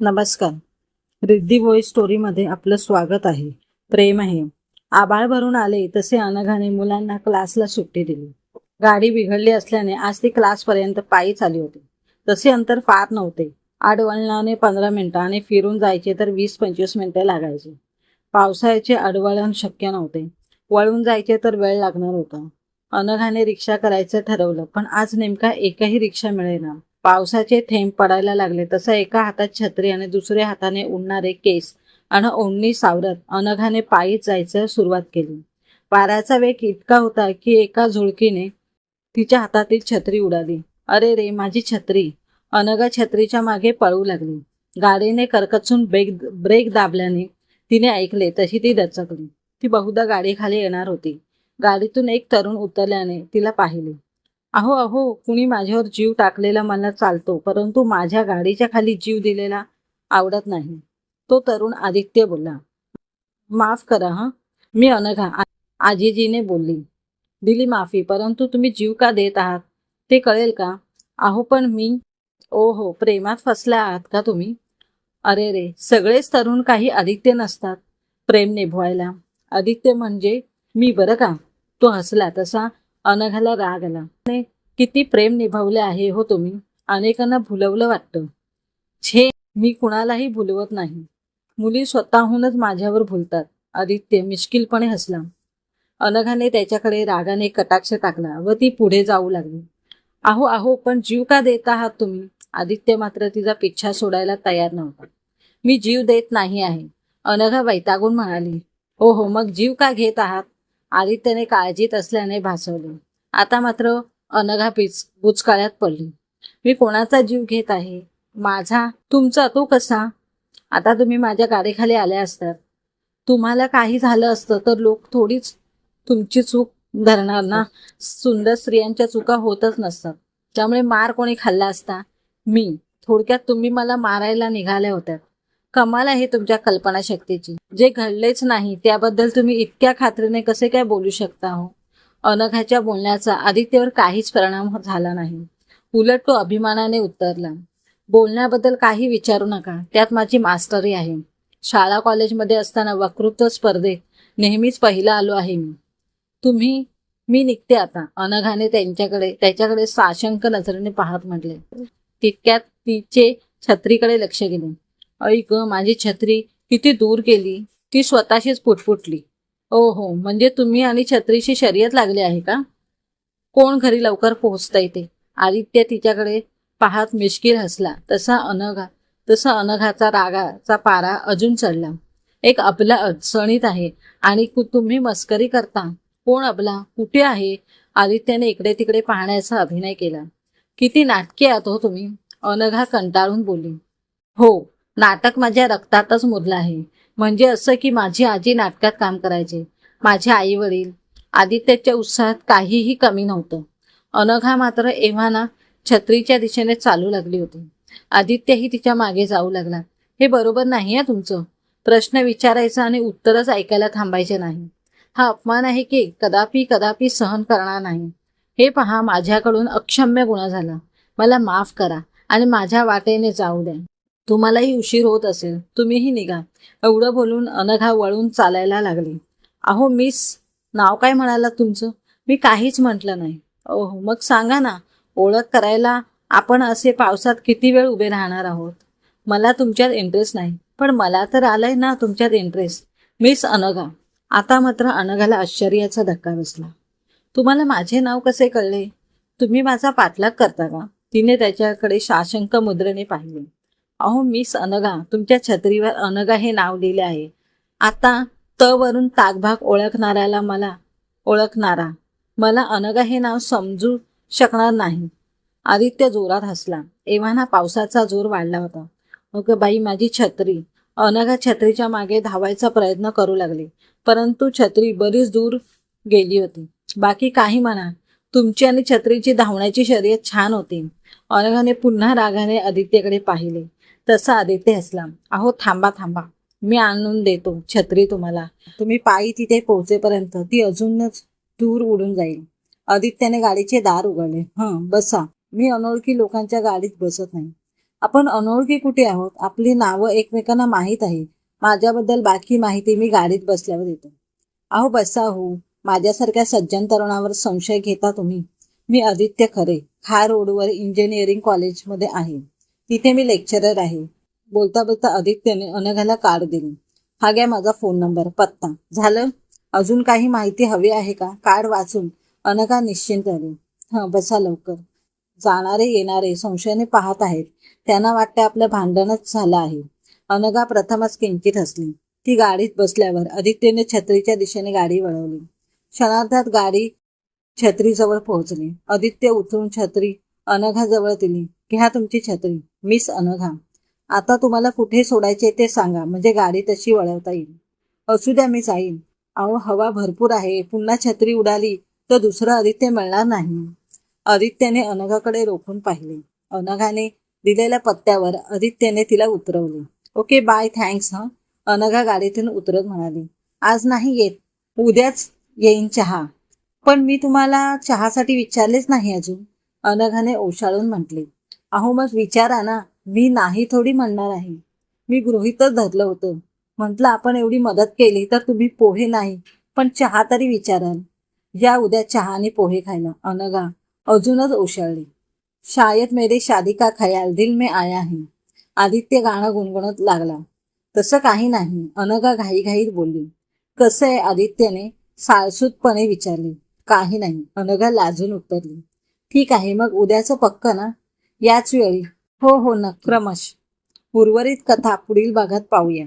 नमस्कार. रिद्धी व्हॉइस स्टोरीमध्ये आपलं स्वागत आहे. प्रेम आहे. आबाळ भरून आले तसे अनघाने मुलांना क्लासला सुट्टी दिली. गाडी बिघडली असल्याने आज ती क्लासपर्यंत पायी चाली होती. तसे अंतर फार नव्हते. आडवळणाने पंधरा मिनिटं आणि फिरून जायचे तर वीस पंचवीस मिनिटे लागायची. पावसाळ्याचे आडवळण शक्य नव्हते. वळून जायचे तर वेळ लागणार होता. अनघाने रिक्षा करायचं ठरवलं पण आज नेमका एकही रिक्षा मिळेना. पावसाचे थेंब पडायला लागले. तसं एका हातात छत्री आणि दुसऱ्या हाताने उडणारे केस आणि ओढणी सावरत अनघाने पायीच जायचं सुरुवात केली. वाऱ्याचा वेग इतका होता की एका झुळकीने तिच्या हातातील छत्री उडाली. अरे रे माझी छत्री. अनघा छत्रीच्या मागे पळू लागली. गाडीने करकचून ब्रेक ब्रेक दाबल्याने तिने ऐकले तशी ती दचकली. ती बहुधा गाडीखाली येणार होती. गाडीतून एक तरुण उतरल्याने तिला पाहिले. अहो अहो कुणी माझ्यावर जीव टाकलेला मला चालतो परंतु माझ्या गाडीच्या खाली जीव दिलेला आवडत नाही. तो तरुण आदित्य बोलला माफ करा हा. मी अनघा आजीजीने बोलली. दिली माफी परंतु तुम्ही जीव का देत आहात? ते कळेल का? अहो पण मी ओ हो प्रेमात फसला आहात का तुम्ही? अरे रे सगळेच तरुण काही आदित्य नसतात प्रेम निभवायला आदित्य म्हणजे मी बरं का? तो हसला तसा अनघाला राग आला. किती प्रेम निभावले आहे हो तुम्ही. अनेकांना भुलवलं वाटतं. छे मी कुणालाही भुलवत नाही. मुली स्वतःहूनच माझ्यावर भुलतात. आदित्य मिश्किलपणे हसला. अनघाने त्याच्याकडे रागाने कटाक्ष टाकला व ती पुढे जाऊ लागली. आहो आहो पण जीव का देत आहात तुम्ही? आदित्य मात्र तिचा पिच्छा सोडायला तयार नव्हता. मी जीव देत नाही आहे. अनघा वैतागून म्हणाली. हो हो मग जीव का घेत आहात? आदित्यने काळजीत असल्याने भासवले. आता मात्र अनघा पिच बुचकाळ्यात पडली. मी कोणाचा जीव घेत आहे? माझा? तुमचा? तो कसा? आता तुम्ही माझ्या गाडीखाली आल्या असतात. तुम्हाला काही झालं असतं तर लोक थोडीच तुमची चूक धरणार ना? सुंदर स्त्रियांच्या चुका होतच नसतात. त्यामुळे मार कोणी खाल्ला असता? मी. थोडक्यात तुम्ही मला मारायला निघाल्या होत्या. कमाल आहे तुमच्या कल्पनाशक्तीची. जे घडलेच नाही त्याबद्दल तुम्ही इतक्या खात्रीने कसे काय बोलू शकता हो? अनघाच्या बोलण्याचा आदित्यवर काहीच परिणाम झाला नाही. उलट तो अभिमानाने उत्तरला बोलण्याबद्दल काही विचारू नका त्यात माझी मास्टरी आहे. शाळा कॉलेजमध्ये असताना वक्तृत्व स्पर्धेत नेहमीच पहिला आलो आहे मी. तुम्ही मी निघते आता. अनघाने त्यांच्याकडे त्याच्याकडे साशंक नजरेने पाहत म्हटले. तितक्यात तिचे छत्रीकडे लक्ष गेले. ऐ ग माझी छत्री किती दूर गेली ती स्वतःशीच पुटपुटली. ओ हो म्हणजे तुम्ही आणि छत्रीशी शर्यत लागली आहे का? कोण घरी लवकर पोहोचता येते आदित्य तिच्याकडे पाहत मिश्किल हसला. तसा अनघा तसा अनघाचा रागाचा पारा अजून चढला. एक अबला अडचणीत आहे. आणि कु- तुम्ही मस्करी करता. कोण अबला कुठे आहे? आदित्याने इकडे तिकडे पाहण्याचा अभिनय केला. किती नाटके आहात हो तुम्ही? अनघा कंटाळून बोलली हो नाटक माझ्या रक्तातच मुरलं आहे. म्हणजे असं की माझी आजी नाटकात काम करायचे. माझे आई वडील आदित्यच्या उत्साहात काहीही कमी नव्हतं. अनघा मात्र एव्हाना छत्रीच्या दिशेने चालू लागली होती. आदित्यही तिच्यामागे जाऊ लागला. हे बरोबर नाही आहे तुमचं. प्रश्न विचारायचा आणि उत्तरच ऐकायला थांबायचे नाही. हा अपमान आहे की कदापि कदापि सहन करणार नाही. हे पहा माझ्याकडून अक्षम्य गुन्हा झाला. मला माफ करा आणि माझ्या वाटेने जाऊ द्या. तुम्हालाही उशीर होत असेल. तुम्हीही निघा. एवढं बोलून अनघा वळून चालायला लागली. अहो मिस नाव काय म्हणाला तुमचं? मी काहीच म्हटलं नाही. ओहो मग सांगा ना ओळख करायला आपण असे पावसात किती वेळ उभे राहणार आहोत? मला तुमच्यात इंटरेस्ट नाही. पण मला तर आलंय ना तुमच्यात इंटरेस्ट मिस अनघा आता मात्र अनघाला आश्चर्याचा धक्का बसला. तुम्हाला माझे नाव कसे कळले? तुम्ही माझा पाठलाग करता का? तिने त्याच्याकडे साशंक मुद्रेने पाहिले. अहो मिस अनघा तुमच्या छत्रीवर अनघा हे नाव लिहिले आहे. आता त वरून ताकभाग ओळखणाऱ्याला मला ओळखणारा मला अनघा हे नाव समजू शकणार नाही. आदित्य जोरात हसला. एव्हाना पावसाचा जोर वाढला होता. अगं बाई माझी छत्री. अनघा छत्रीच्या मागे धावायचा प्रयत्न करू लागली परंतु छत्री बरीच दूर गेली होती. बाकी काही म्हणा तुमची आणि छत्रीची धावण्याची शर्यत छान होती. अनघाने पुन्हा रागाने आदित्यकडे पाहिले. तसा आदित्य हसला अहो थांबा थांबा. मी आणून देतो छत्री तुम्हाला. तुम्ही पायी तिथे पोहोचेपर्यंत ती अजूनच दूर उडून जाईल. आदित्यने गाडीचे दार उघडले. हं बसा. मी अनोळखी लोकांच्या गाडीत बसत नाही. आपण अनोळखी कुठे आहोत? आपली नावं एकमेकांना माहीत आहे. माझ्याबद्दल बाकी माहिती मी गाडीत बसल्यावर देतो. अहो बसा हो. माझ्यासारख्या सज्जन तरुणावर संशय घेता तुम्ही. मी आदित्य खरे. खा रोडवर इंजिनिअरिंग कॉलेजमध्ये आहे. तिथे मी लेक्चरर आहे. बोलता बोलता आदित्यने अनघाला कार्ड दिली. हा घ्या माझा फोन नंबर पत्ता. झालं? अजून काही माहिती हवी आहे का? कार्ड वाचून अनघा निश्चिंत आली हं बसा लवकर. जाणारे येणारे संशयाने पाहत आहेत. त्यांना वाटतं आपलं भांडणच झालं आहे. अनघा प्रथमच किंचित हसली. ती गाडीत बसल्यावर आदित्यने छत्रीच्या दिशेने गाडी वळवली. क्षणार्धात गाडी छत्रीजवळ पोहोचली. आदित्य उतरून छत्री अनघाजवळ दिली. घ्या तुमची छत्री. मिस अनघा आता तुम्हाला कुठे सोडायचे ते सांगा. म्हणजे गाडी तशी वळवता येईल. असू द्या मी जाईन अहो हवा भरपूर आहे. पुन्हा छत्री उडाली तर दुसरं आदित्य मिळणार नाही. आदित्यने अनघाकडे रोखून पाहिले. अनघाने दिलेल्या पत्त्यावर आदित्यने तिला उतरवले. ओके बाय थँक्स हं. अनघा गाडीतून उतरत म्हणाली. आज नाही येत. उद्याच येईन चहा. पण मी तुम्हाला चहासाठी विचारलेच नाही अजून. अनघाने ओशाळून म्हटले. अहो मग विचारा ना. मी नाही थोडी म्हणणार आहे. मी गृहीतच धरलं होतं. म्हटलं आपण एवढी मदत केली तर तुम्ही पोहे नाही. पण चहा तरी विचाराल. या उद्या चहा आणि पोहे खायला. अनगा अजूनच ओशाळली. शायद मेरे शादी का खयाल? दिल में आया है. आदित्य गाणं गुणगुणत लागला. तसं काही नाही. अनगा घाईघाईत बोलली. कसं आहे आदित्यने? साळसूतपणे विचारले. काही नाही. अनगा लाजून उत्तरली. ठीक आहे मग उद्याचं पक्क ना? याच वेळी हो हो न क्रमश. उर्वरित कथा पुढील भागात पाहूया.